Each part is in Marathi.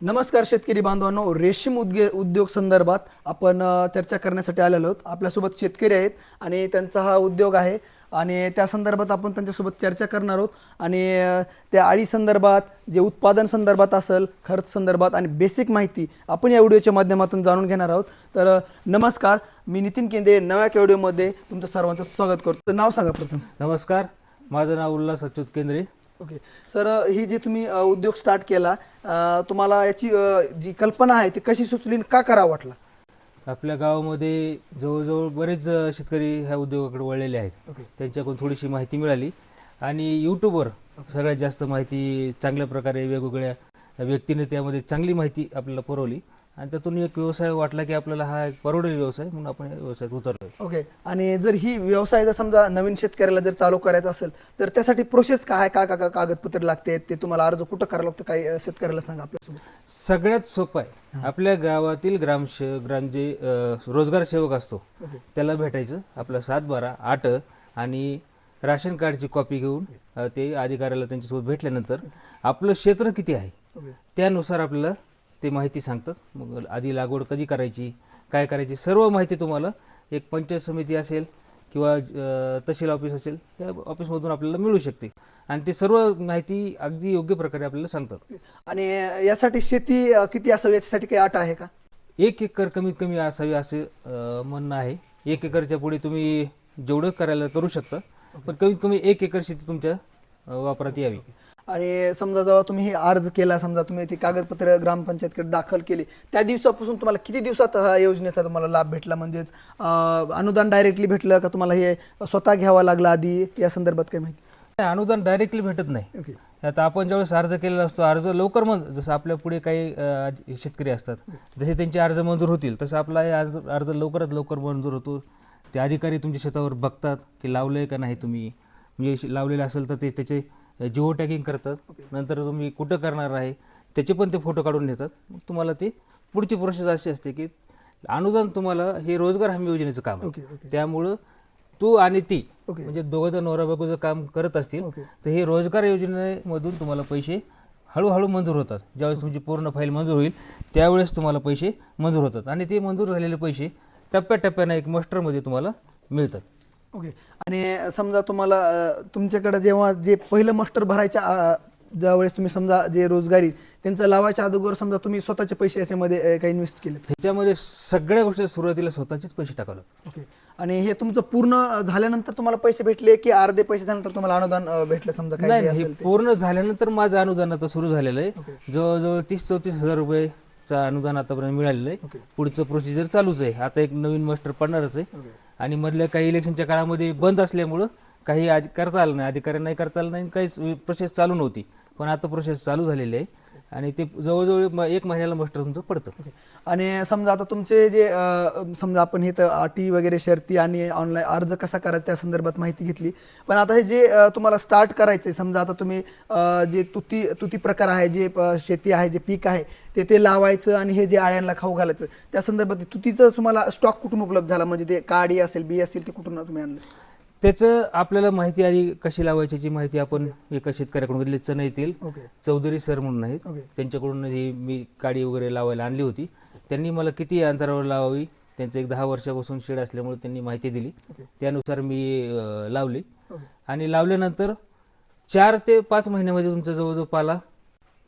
नमस्कार शेतकरी बांधवांनो रेशीम उद्गे उद्योग संदर्भात आपण चर्चा करण्यासाठी आलेलो आहोत. आपल्यासोबत शेतकरी आहेत आणि त्यांचा हा उद्योग आहे आणि त्या संदर्भात आपण त्यांच्यासोबत चर्चा करणार आहोत. आणि त्या आळी संदर्भात जे उत्पादन संदर्भात असेल खर्च संदर्भात आणि बेसिक माहिती आपण या व्हिडिओच्या माध्यमातून जाणून घेणार आहोत. तर नमस्कार मी नितीन केंद्रे नव्या व्हिडिओमध्ये तुमचं सर्वांचं स्वागत करतो. तर नाव सांगा प्रथम. नमस्कार माझं नाव उल्हास अच्युत केंद्रे. ओके सर ही जे तुम्ही अ, उद्योग स्टार्ट केला अ, तुम्हाला याची अ, जी कल्पना आहे ती कशी सुचली आणि का करावं वाटला? आपल्या गावामध्ये जवळजवळ बरेच अ, शेतकरी ह्या उद्योगाकडे वळलेले आहेत. ओके त्यांच्याकडून थोडीशी माहिती मिळाली. आणि यूट्यूबवर सगळ्यात जास्त माहिती चांगल्या प्रकारे वेगवेगळ्या व्यक्तीने त्यामध्ये चांगली माहिती आपल्याला पुरवली. आणि त्यातून एक व्यवसाय वाटला की आपल्याला हा एक परवडेल व्यवसाय म्हणून आपण या व्यवसायात उतरलो ओके. आणि जर ही व्यवसाय जर समजा नवीन शेतकऱ्याला जर चालू करायचा असेल तर त्यासाठी प्रोसेस काय? काय काय काय कागदपत्र लागते? ते तुम्हाला अर्ज कुठं करावं लागतं? अ, शेतकऱ्याला सांगा आपल्यासोबत. सगळ्यात सोपं आहे. आपल्या गावातील ग्रामशे ग्राम जे अ, रोजगार सेवक असतो त्याला भेटायचं. आपलं सात बारा आठ आणि राशन कार्डची कॉपी घेऊन अ, ते अधिकाऱ्याला त्यांच्यासोबत भेटल्यानंतर आपलं क्षेत्र किती आहे? त्यानुसार आपल्याला ते माहिती सांगतात मग आधी लागवड कधी करायची काय करायची सर्व माहिती तुम्हाला एक पंचायत समिती असेल किंवा तहसील ऑफिस असेल त्या ऑफिसमधून आपल्याला मिळू शकते. आणि ते सर्व माहिती अगदी योग्य प्रकारे आपल्याला सांगतात. आणि यासाठी शेती किती असावी? याच्यासाठी काही अट आहे का? एक एकर कमीत कमी असावी असे म्हणणं आहे. एक एकरच्या पुढे तुम्ही जेवढं करायला करू शकता पण कमीत कमी एक एकर शेती तुमच्या वापरात यावी. आणि समजा जेव्हा तुम्ही हे अर्ज केला समजा तुम्ही ती कागदपत्र ग्रामपंचायतकडे दाखल केली त्या दिवसापासून तुम्हाला किती दिवसात हा योजनेचा तुम्हाला लाभ भेटला? म्हणजेच अनुदान डायरेक्टली भेटलं का तुम्हाला हे स्वतः घ्यावं लागलं आधी? या संदर्भात काय माहिती? नाही, अनुदान डायरेक्टली भेटत नाही. आता आपण ज्यावेळेस अर्ज केलेला असतो अर्ज लवकर मग जसं आपल्या पुढे काही शेतकरी असतात जसे त्यांचे अर्ज मंजूर होतील तसं आपला हे अर्ज अर्ज लवकरात लवकर मंजूर होतो. ते अधिकारी तुमच्या शेतावर बघतात की लावलंय का नाही तुम्ही. म्हणजे लावलेलं असेल तर ते त्याचे जिओ टॅगिंग करतात. नंतर तुम्ही कुठं करणार आहे त्याचे पण ते फोटो काढून नेतात. मग तुम्हाला ते पुढची प्रोसेस अशी असते की अनुदान तुम्हाला हे रोजगार हमी योजनेचं काम आहे. त्यामुळं तू आणि ती म्हणजे दोघं जण नवरा बायको जर काम करत असतील तर हे रोजगार योजनेमधून तुम्हाला पैसे हळूहळू मंजूर होतात. ज्यावेळेस तुमची पूर्ण फाईल मंजूर होईल त्यावेळेस तुम्हाला पैसे मंजूर होतात. आणि ते मंजूर झालेले पैसे टप्प्याटप्प्यानं एक मस्टरमध्ये तुम्हाला मिळतात. ओके. आणि समजा तुम्हाला तुमच्याकडे जेव्हा जे पहिलं मास्टर भरायच्या ज्यावेळेस तुम्ही समजा जे रोजगारी त्यांचं लावायच्या अगोदर समजा तुम्ही स्वतःचे पैसे याच्यामध्ये काही इन्व्हेस्ट केले ह्याच्यामध्ये सगळ्या गोष्टी सुरुवातीला स्वतःचेच पैसे टाकावे लागतात. ओके. आणि हे तुमचं पूर्ण झाल्यानंतर तुम्हाला पैसे भेटले की अर्धे पैसे झाल्यानंतर तुम्हाला अनुदान भेटलं समजा ते? पूर्ण झाल्यानंतर माझं अनुदान आता सुरू झालेलं आहे. जवळजवळ तीस चौतीस हजार रुपयेचं अनुदान आतापर्यंत मिळालेलं आहे. पुढचं प्रोसिजर चालूच आहे. आता एक नवीन मास्टर पडणारच आहे. आणि मधल्या काही इलेक्शनच्या काळामध्ये बंद असल्यामुळं काही आज करता आलं नाही अधिकाऱ्यांनाही करता आलं नाही आणि काहीच प्रोसेस चालू नव्हती. पण आता प्रोसेस चालू झालेली आहे. आणि ते जवळजवळ म- एक महिन्याला मस्टर तुमचं पडतं. आणि समजा आता तुमचे जे अं, समजा आपण हे तर अटी वगैरे शर्ती आणि ऑनलाईन अर्ज कसा करायचा त्या संदर्भात माहिती घेतली. पण आता हे जे अं, तुम्हाला स्टार्ट करायचंय समजा आता तुम्ही अं, जे तुती तुती प्रकार आहे जे अं, शेती आहे जे पीक आहे ते ते लावायचं आणि हे जे आळ्यांना खाऊ घालायचं त्या संदर्भात तुतीचं तुम्हाला स्टॉक कुठून उपलब्ध झाला? म्हणजे ते काडी असेल बी असेल ते कुठून तुम्ही आणलं? त्याचं आपल्याला माहिती आधी कशी लावायची याची माहिती आपण एका शेतकऱ्याकडून घेतली. चणा येतील चौधरी सर म्हणून आहेत. त्यांच्याकडून ही मी काडी वगैरे लावायला आणली होती. त्यांनी मला किती अंतरावर लावावी त्यांचं एक दहा वर्षापासून शेड असल्यामुळे त्यांनी माहिती दिली. त्यानुसार मी लावली. आणि लावल्यानंतर चार ते पाच महिन्यामध्ये तुमचा जवळजवळ पाला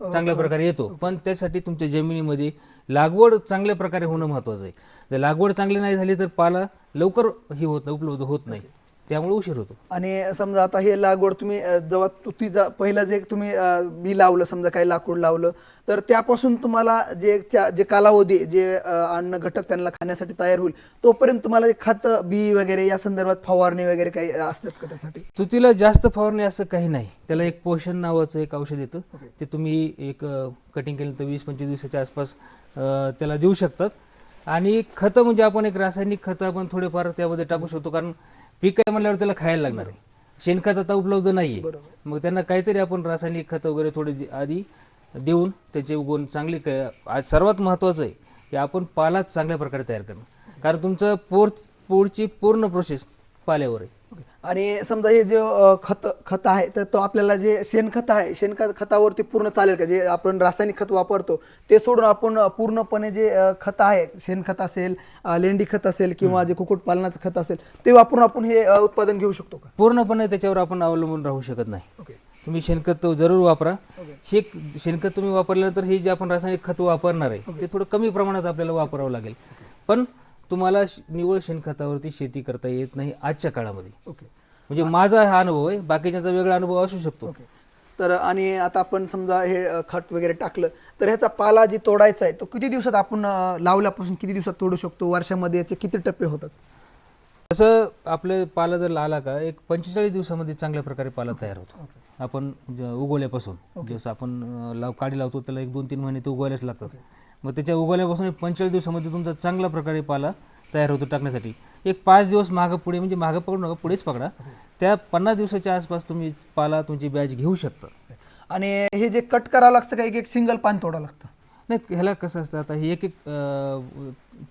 चांगल्या प्रकारे येतो. पण त्यासाठी तुमच्या जमिनीमध्ये लागवड चांगल्या प्रकारे होणं महत्वाचं आहे. जर लागवड चांगली नाही झाली तर पाला लवकर ही होत नाही उपलब्ध होत नाही. त्यामुळे उशीर होतो. आणि समजा आता हे लागवड तुम्ही अ, जेव्हा तुतीचा पहिला जे तुम्ही अ, बी लावलं समजा काही लाकूड लावलं तर त्यापासून तुम्हाला जे त्या- जे कालावधी जे अ, अन्न घटक त्यांना खाण्यासाठी तयार होईल तोपर्यंत तुम्हाला खत बी वगैरे या संदर्भात फवारणी वगैरे काही असतात का त्यासाठी? तुतीला जास्त फवारणी असं काही नाही. त्याला एक पोषण नावाचं एक औषध येतं. ओके. ते तुम्ही एक कटिंग केलं तर वीस पंचवीस दिवसाच्या आसपास अं, त्याला देऊ शकतात. आणि खतं म्हणजे आपण एक रासायनिक खतं आपण थोडेफार त्यामध्ये टाकू शकतो. कारण पीक आहे म्हणल्यावर त्याला खायला लागणार आहे. शेणखत आता उपलब्ध नाही आहे मग त्यांना काहीतरी आपण रासायनिक खतं वगैरे थोडी आधी देऊन त्याचे गुण चांगले क- आज सर्वात महत्त्वाचं आहे की आपण पालाच चांगल्या प्रकारे तयार करणं. कारण तुमचं पोर पुढची पूर्ण प्रोसेस पाल्यावर आहे. आणि समजा हे जे अ, खत खत आहे तर तो आपल्याला जे शेणखत आहे शेणखत खतावरती पूर्ण चालेल का? जे आपण रासायनिक खत वापरतो ते सोडून आपण अ, पूर्णपणे जे अ, खत आहे शेणखत असेल अ, लेंडी खत असेल किंवा जे कुक्कुटपालनाचं खत असेल ते वापरून आपण हे अ, उत्पादन घेऊ शकतो का? पूर्णपणे त्याच्यावर आपण अवलंबून राहू शकत नाही. ओके. तुम्ही शेणखत तो जरूर वापरा. ओके. हे शेणखत तुम्ही वापरल्यानंतर हे जे आपण रासायनिक खत वापरणार आहे ते थोडं कमी प्रमाणात आपल्याला वापरावं लागेल. पण तुम्हाला निव्वळ शेणखतावरती शेती करता येत नाही आजच्या काळामध्ये. ओके. म्हणजे माझा हा अनुभव आहे बाकीच्याचा वेगळा अनुभव असू शकतो. तर आणि आता आपण समजा हे खत वगैरे टाकलं तर ह्याचा पाला जी तोडायचा आहे तो किती दिवसात आपण लावल्यापासून किती दिवसात तोडू शकतो? वर्षामध्ये याचे किती टप्पे होतात? तसं आपले पाला जर आला का एक पंचेचाळीस दिवसामध्ये चांगल्या प्रकारे पाला तयार होतो. आपण उगवल्यापासून. जसं आपण लाव काडी लावतो त्याला एक दोन तीन महिने ते उगवायलाच लागतात. मग त्याच्या उगवल्यापासून एक पंचेचाळीस दिवसामध्ये तुमचा चांगल्या प्रकारे पाला तयार होतो टाकण्यासाठी. एक पाच दिवस मागं पुढे म्हणजे मागं पकडू नका पुढेच पकडा. त्या पन्नास दिवसाच्या आसपास तुम्ही पाला तुमची बॅच घेऊ शकता. आणि हे जे कट करावं लागतं का? एक एक सिंगल पान तोडावं लागतं? नाही ह्याला कसं असतं आता हे एक एक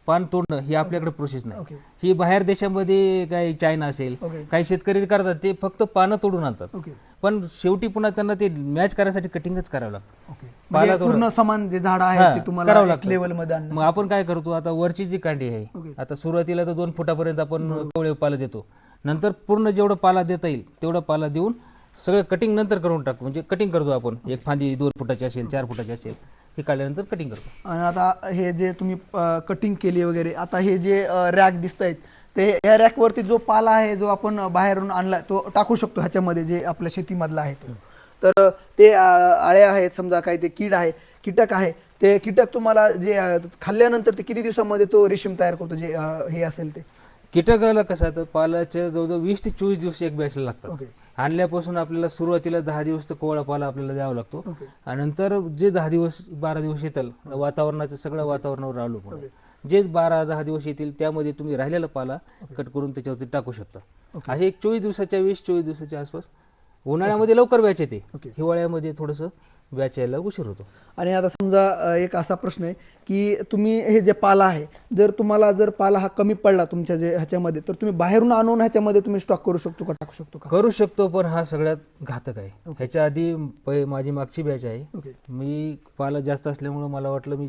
पान तोडणं ही आपल्याकडे प्रोसेस नाही. ही बाहेर देशामध्ये काही चायना असेल काही शेतकरी करतात ते फक्त पानं तोडून आणतात. पण शेवटी पुन्हा त्यांना ते मॅच करायसाठी कटिंगच करावं लागतं. म्हणजे पूर्ण समान जे झाड आहे ते तुम्हाला करावं लागतं. लेवलमध्ये आणणं मग आपण काय करतो आता वरची जी कांडी आहे. आता सुरुवातीला तर दोन फुटापर्यंत आपण कवळे पाला देतो. नंतर पूर्ण जेवढं पाला देता येईल तेवढं पाला देऊन सगळं कटिंग नंतर करून टाकू. म्हणजे कटिंग करतो आपण. एक फांदी दोन फुटाची असेल चार फुटाची असेल. हे काढल्यानंतर कटिंग करतो. आणि आता हे जे तुम्ही कटिंग केली वगैरे आता हे जे रॅक दिसत आहेत ते या रॅकवरती जो पाला आहे जो आपण बाहेरून आणला तो टाकू शकतो ह्याच्यामध्ये जे आपल्या शेतीमधला आहे तो. तर ते अ, आळे आहेत समजा काही ते कीड आहे कीटक आहे ते कीटक तुम्हाला जे खाल्ल्यानंतर ते किती दिवसामध्ये तो रेशीम तयार करतो जे हे असेल ते? कीटकाला कसं तर पालाच्या जवळजवळ वीस ते चोवीस दिवस एक बॅचला लागतात. आणल्यापासून आपल्याला सुरुवातीला दहा दिवस तर कोवळा पाला आपल्याला द्यावा लागतो. आणि नंतर जे दहा दिवस बारा दिवस येतील वातावरणाचं सगळं वातावरणावर अवलंबून. जे बारा दहा दिवस येतील त्यामध्ये तुम्ही राहिलेला पाला कट करून त्याच्यावरती टाकू शकता. असे एक चोवीस दिवसाच्या वीस चोवीस दिवसाच्या आसपास उन्हाळ्यामध्ये लवकर बॅच येते. हिवाळ्यामध्ये थोडंसं बॅच यायला उशीर होतो. आणि आता समजा एक असा प्रश्न आहे की तुम्ही हे जे पाला आहे जर तुम्हाला जर पाला हा कमी पडला तुमच्या जे ह्याच्यामध्ये तर तुम्ही बाहेरून आणून ह्याच्यामध्ये तुम्ही स्टॉक करू शकतो का टाकू शकतो का? करू शकतो पण हा सगळ्यात घातक आहे. ह्याच्या आधी पै- माझी मागची बॅच आहे. मी पाला जास्त असल्यामुळं मला वाटलं मी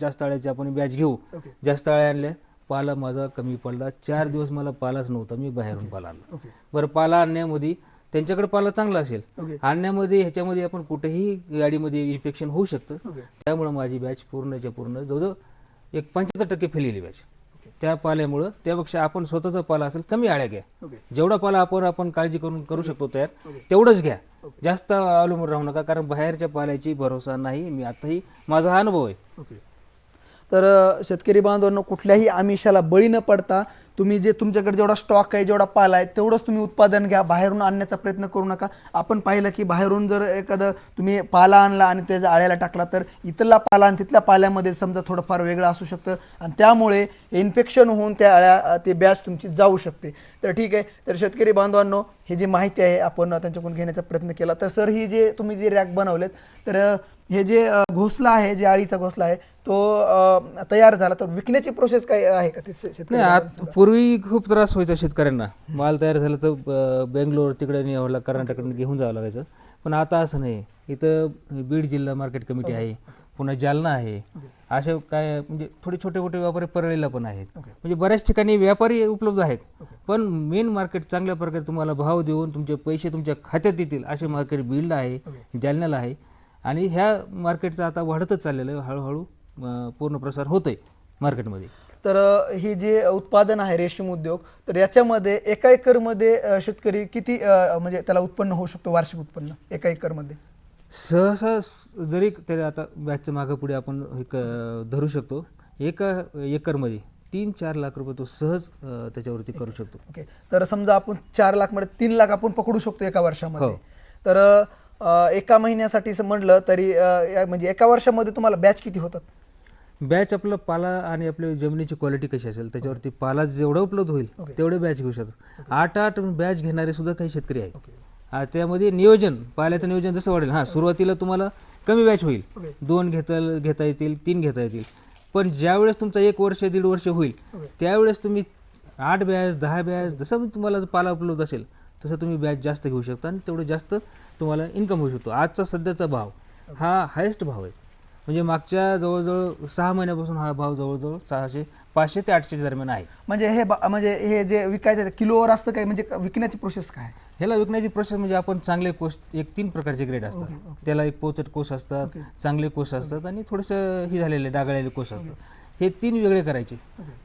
जास्त आळ्याची आपण बॅच घेऊ. जास्त आळ्या आणल्या पाला माझा कमी पडला. चार दिवस मला पालाच नव्हता मी बाहेरून पाला आणला. बरं पाला आणण्यामध्ये त्यांच्याकडे पाला चांगला असेल. आणण्यामध्ये ह्याच्यामध्ये आपण कुठेही गाडीमध्ये इन्फेक्शन होऊ शकतं. त्यामुळं माझी बॅच पूर्णच्या पूर्ण जवळजवळ एक पंच्याहत्तर टक्के फेलेली बॅच त्या पाल्यामुळं त्यापेक्षा आपण स्वतःचा पाला असेल कमी आळ्या घ्या. जेवढा पाला आपण आपण काळजी करून करू शकतो तयार. तेवढंच घ्या. जास्त अवलंबून राहू नका कारण बाहेरच्या पाल्याची भरोसा नाही. मी आताही माझा हा अनुभव आहे. तर शेतकरी बांधवांनो कुठल्याही आमिषाला बळी न पडता तुम्ही जे तुमच्याकडे जेवढा स्टॉक आहे जेवढा पाला आहे तेवढंच तुम्ही उत्पादन घ्या. बाहेरून आणण्याचा प्रयत्न करू नका. आपण पाहिलं की बाहेरून जर एखादं तुम्ही पाला आणला आणि त्याच्या आळ्याला टाकला तर इथला पाला आणि तिथल्या पाल्यामध्ये समजा थोडंफार वेगळं असू शकतं. आणि त्यामुळे इन्फेक्शन होऊन त्या आळ्या ते बॅच तुमची जाऊ शकते. तर ठीक आहे. तर शेतकरी बांधवांनो हे जी माहिती आहे आपण त्यांच्याकडून घेण्याचा प्रयत्न केला. तर सर ही जे तुम्ही जे रॅक बनवलेत तर हे जे घोसला आहे जे आळीचा घोसला आहे तो तयार झाला. तर विकण्याची प्रोसेस काय आहे का ते पूर्वी खूप त्रास व्हायचा शेतकऱ्यांना. माल तयार झाला तर बेंगलोर तिकडे न्यावं लाग कर्नाटकडे घेऊन जावं लागायचं. पण आता असं नाही. इथं बीड जिल्हा मार्केट कमिटी आहे पुन्हा जालना आहे. असे काय म्हणजे थोडे छोटे मोठे व्यापारी परळीला पण आहेत. म्हणजे बऱ्याच ठिकाणी व्यापारी उपलब्ध आहेत. पण मेन मार्केट चांगल्या प्रकारे तुम्हाला भाव देऊन तुमचे पैसे तुमच्या खात्यात येतील असे मार्केट बीडला आहे जालन्याला आहे. आणि ह्या मार्केटचा आता वाढतच चाललेलं आहे. हळूहळू पूर्ण प्रसार होतोय मार्केटमध्ये. तर हे जे उत्पादन आहे रेशीम उद्योग तर याच्यामध्ये एका एकरमध्ये शेतकरी किती म्हणजे त्याला उत्पन्न होऊ शकतो वार्षिक उत्पन्न एका एकरमध्ये? सहसा जरी त्याला आता बॅचच्या मागं पुढे आपण धरू शकतो एका एकरमध्ये तीन चार लाख रुपये तो सहज त्याच्यावरती करू शकतो. ओके. तर समजा आपण चार लाखमध्ये तीन लाख आपण पकडू शकतो एका वर्षामध्ये. हो. तर एका महिन्यासाठी म्हणलं तरी म्हणजे एका वर्षामध्ये तुम्हाला बॅच किती होतात? बॅच आपलं पाला आणि आपल्या जमिनीची क्वालिटी कशी असेल त्याच्यावरती पाला जेवढा उपलब्ध होईल. तेवढे बॅच घेऊ शकतो. आठ आठ बॅच घेणारे सुद्धा काही शेतकरी आहेत. त्यामध्ये नियोजन पाल्याचं नियोजन जसं वाढेल हां सुरुवातीला तुम्हाला कमी बॅच होईल. दोन घेता घेता येतील तीन घेता येतील. पण ज्यावेळेस तुमचा एक वर्ष दीड वर्ष होईल त्यावेळेस तुम्ही आठ बॅच दहा बॅच जसं तुम्हाला पाला उपलब्ध असेल तसं तुम्ही बॅच जास्त घेऊ शकता आणि तेवढं जास्त तुम्हाला इन्कम होऊ शकतो. आजचा सध्याचा भाव हा हायेस्ट भाव आहे. म्हणजे मागच्या जवळजवळ सहा महिन्यापासून हा भाव जवळजवळ सहाशे पाचशे ते आठशे दरम्यान आहे. म्हणजे हे बा- म्हणजे हे जे विकायचं किलोवर असतं काय? म्हणजे विकण्याची प्रोसेस काय? ह्याला विकण्याची प्रोसेस म्हणजे आपण चांगले कोष एक तीन प्रकारचे ग्रेड असतात. त्याला एक पोचट कोष असतात चांगले कोष असतात आणि थोडंसं ही झालेले डागाळलेले कोष असतात. हे तीन वेगळे करायचे.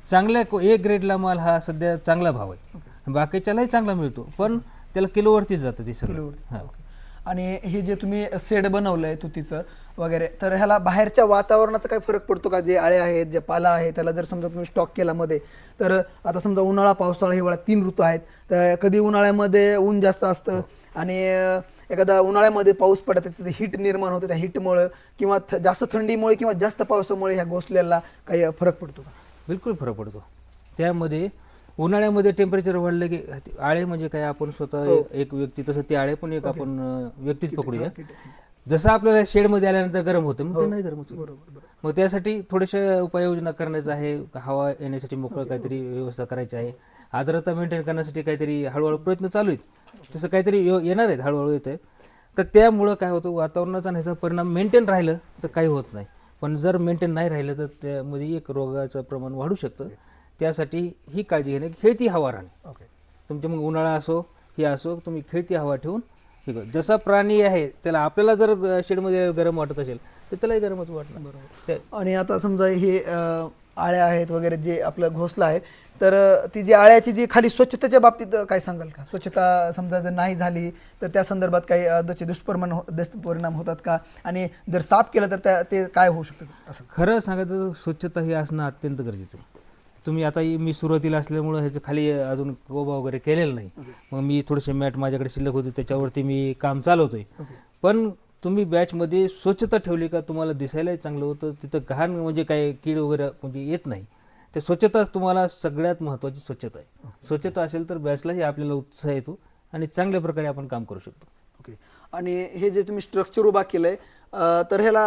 चांगल्या को एक ग्रेडला माल हा सध्या चांगला भाव आहे. बाकीच्यालाही चांगला मिळतो पण त्याला किलोवरतीच जातं ते सगळं. आणि हे जे तुम्ही सेड बनवलंय तुतीचं वगैरे तर ह्याला बाहेरच्या वातावरणाचा काही फरक पडतो का? जे आळे आहेत जे पाला आहे त्याला जर समजा तुम्ही स्टॉक केला मध्ये तर आता समजा उन्हाळा पावसाळा हिवाळा तीन ऋतू आहेत. तर कधी उन्हाळ्यामध्ये ऊन जास्त असतं आणि एखादा उन्हाळ्यामध्ये पाऊस पडत त्याचं हिट निर्माण होतं त्या हिटमुळं किंवा थ- जास्त थंडीमुळे किंवा जास्त पावसामुळे ह्या घोसल्याला काही फरक पडतो का? बिलकुल फरक पडतो. त्यामध्ये उन्हाळ्यामध्ये टेम्परेचर वाढलं की आळे म्हणजे काय? आपण स्वतः एक व्यक्ती तसं ते आळे पण एक आपण व्यक्तीच पकडूया. जसं आपल्याला शेडमध्ये आल्यानंतर गरम होतं मग ते नाही गरम होतं. मग त्यासाठी थोड्याशा उपाययोजना करण्याचं आहे. हवा येण्यासाठी मोकळं काहीतरी व्यवस्था करायची आहे. आर्द्रता मेंटेन करण्यासाठी काहीतरी हळूहळू प्रयत्न चालू आहेत. तसं काहीतरी येणार आहेत हळूहळू येत आहे तर त्यामुळं काय होतं वातावरणाचा ह्याचा परिणाम मेंटेन राहिलं तर काही होत नाही. पण जर मेंटेन नाही राहिलं तर त्यामध्ये एक रोगाचं प्रमाण वाढू शकतं. त्यासाठी ही काळजी घेणे खेळती हवा राहणे. ओके तुमचे मग उन्हाळा असो हे असो तुम्ही खेळती हवा ठेवून हे करा. जसा प्राणी आहे त्याला आपल्याला जर शेडमध्ये गरम वाटत असेल तर त्यालाही गरमच वाटणार. बरोबर. ते आणि आता समजा हे अं, आळ्या आहेत वगैरे जे आपलं घोसला आहे तर अं, ती जी आळ्याची जी खाली स्वच्छतेच्या बाबतीत अं, काय सांगाल का? स्वच्छता समजा जर नाही झाली तर त्या संदर्भात काही अं, त्याचे दुष्परिणाम हो- दुष्परिणाम होतात का? आणि जर साफ केलं तर त्या ते काय होऊ शकतं? असं. खरं सांगायचं तर स्वच्छता ही असणं अत्यंत गरजेचं आहे. तुम्ही आता मी सुरुवातीला असल्यामुळं ह्याच्या खाली अजून कोबा वगैरे केलेलं नाही. मग मी थोडेसे मॅट माझ्याकडे शिल्लक होते त्याच्यावरती मी काम चालवतोय. पण तुम्ही बॅचमध्ये स्वच्छता ठेवली का? तुम्हाला दिसायलाही चांगलं होतं. तिथं घाण म्हणजे काय कीड वगैरे म्हणजे येत नाही. ते स्वच्छता तुम्हाला सगळ्यात महत्त्वाची स्वच्छता आहे. स्वच्छता असेल तर बॅचलाही आपल्याला उत्साह येतो आणि चांगल्या प्रकारे आपण काम करू शकतो. ओके. आणि हे जे तुम्ही स्ट्रक्चर उभा केलंय अं, तर ह्याला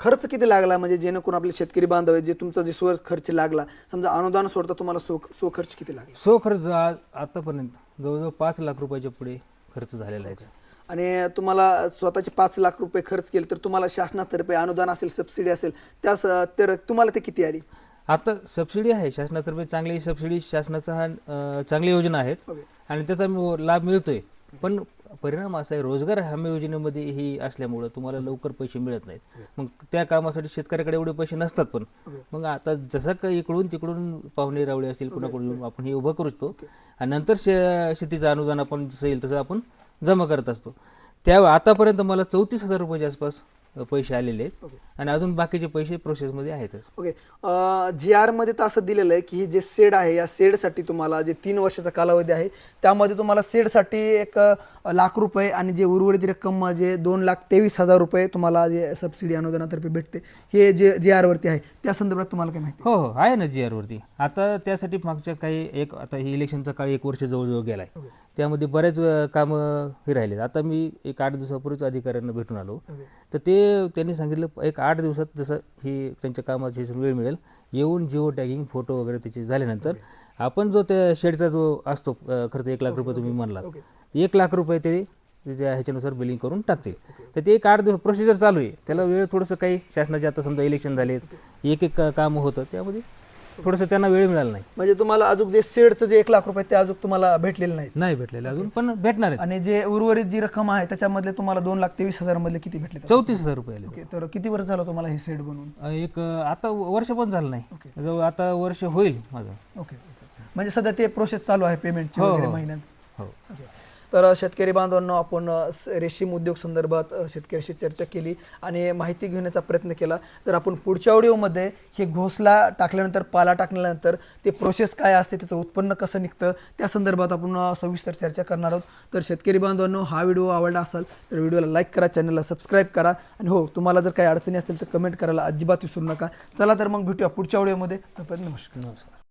खर्च किती लागला? म्हणजे जेणेकरून आपले शेतकरी बांधव जे तुमचा जे स्व खर्च लागला समजा अनुदान सोडता तुम्हाला स्व स्व खर्च किती लागला? सो खर्च आज आतापर्यंत जवळजवळ पाच लाख रुपयाच्या पुढे खर्च झालेला आहे. आणि तुम्हाला स्वतःचे पाच लाख रुपये खर्च केले तर तुम्हाला शासनातर्फे अनुदान असेल सबसिडी असेल त्यास तर तुम्हाला ते किती आली? आता सबसिडी आहे शासनातर्फे चांगली सबसिडी शासनाचा हा चांगली योजना आहेत. ओके. आणि त्याचा लाभ मिळतोय. पण परिणाम असा आहे रोजगार हमी योजनेमध्ये ही असल्यामुळं तुम्हाला लवकर पैसे मिळत नाहीत. मग त्या कामासाठी शेतकऱ्याकडे एवढे पैसे नसतात पण. मग आता जसं काही इकडून तिकडून पाहुणे रावळे असतील कुणाकडून आपण हे उभं करू शकतो. आणि नंतर शे शेतीचं अनुदान आपण जसं येईल तसं आपण जमा करत असतो. त्या आतापर्यंत मला चौतीस हजार रुपयाच्या आसपास पैसे आलेले आहेत. आणि अजून बाकीचे पैसे प्रोसेसमध्ये आहेतच. ओके. जी आरमध्ये तर असं दिलेलं आहे की हे जे सेड आहे या सेडसाठी तुम्हाला जे तीन वर्षाचा कालावधी आहे त्यामध्ये तुम्हाला सेडसाठी एक लाख रुपये आणि जे उर्वरित रक्कम जे दोन लाख तेवीस हजार रुपये तुम्हाला जे सबसिडी अनुदानातर्फे भेटते हे जे जी आर वरती आहे त्या संदर्भात तुम्हाला काय माहिती हो हो. आहे ना जी आरवरती आता त्यासाठी मागच्या काही एक आता ही इलेक्शनचा काळ एक वर्ष जवळजवळ गेला आहे त्यामध्ये बरेच अं, कामं हे राहिलेत. आता मी एक आठ दिवसापूर्वीच अधिकाऱ्यांना भेटून आलो. तर ते त्यांनी सांगितलं एक आठ दिवसात जसं ही त्यांच्या कामाची वेळ मिळेल. येऊन जिओ टॅगिंग फोटो वगैरे त्याचे झाल्यानंतर आपण जो त्या शेडचा जो असतो खर्च एक लाख रुपये तुम्ही म्हणला एक लाख रुपये ते ह्याच्यानुसार बिलिंग करून टाकतील. तर ते एक आठ दिवस प्रोसिजर चालू आहे. त्याला वेळ थोडंसं काही शासनाचे आता समजा इलेक्शन झालेत एक एक काम होतं त्यामध्ये थोडंसं त्यांना वेळ मिळाला नाही. म्हणजे तुम्हाला अजून जे सेडचं जे एक लाख रुपये ते अजून तुम्हाला भेटलेले नाहीत. नाही भेटलेले अजून पण भेटणार आहेत. आणि जे उर्वरित जी रक्कम आहे त्याच्यामधले तुम्हाला दोन लाख तेवीस हजार मधले किती भेटले चौतीस हजार रुपये आले ओके तर किती वर्ष झालं तुम्हाला हे सेट बनवून अं, एक अं, आता वर्ष पण झालं नाही. जवळ आता वर्ष होईल माझं. ओके म्हणजे सध्या ते प्रोसेस चालू आहे पेमेंटची हो, वगैरे हो. महिन्यात? हो. ओके. तर शेतकरी बांधवांनो आपण स- रेशीम उद्योग संदर्भात शेतकऱ्याशी चर्चा केली आणि माहिती घेण्याचा प्रयत्न केला. तर आपण पुढच्या व्हिडिओमध्ये हे घोसला टाकल्यानंतर पाला टाकल्यानंतर ते प्रोसेस काय असते त्याचं उत्पन्न कसं निघतं त्या संदर्भात आपण सविस्तर चर्चा करणार आहोत. तर शेतकरी बांधवांनो हा व्हिडिओ आवडला असेल तर व्हिडिओला लाईक करा चॅनलला सबस्क्राईब करा आणि हो तुम्हाला जर काही अडचणी असतील तर कमेंट करायला अजिबात विसरू नका. चला तर मग भेटूया पुढच्या व्हिडिओमध्ये तोपर्यंत नमस्कार. नमस्कार.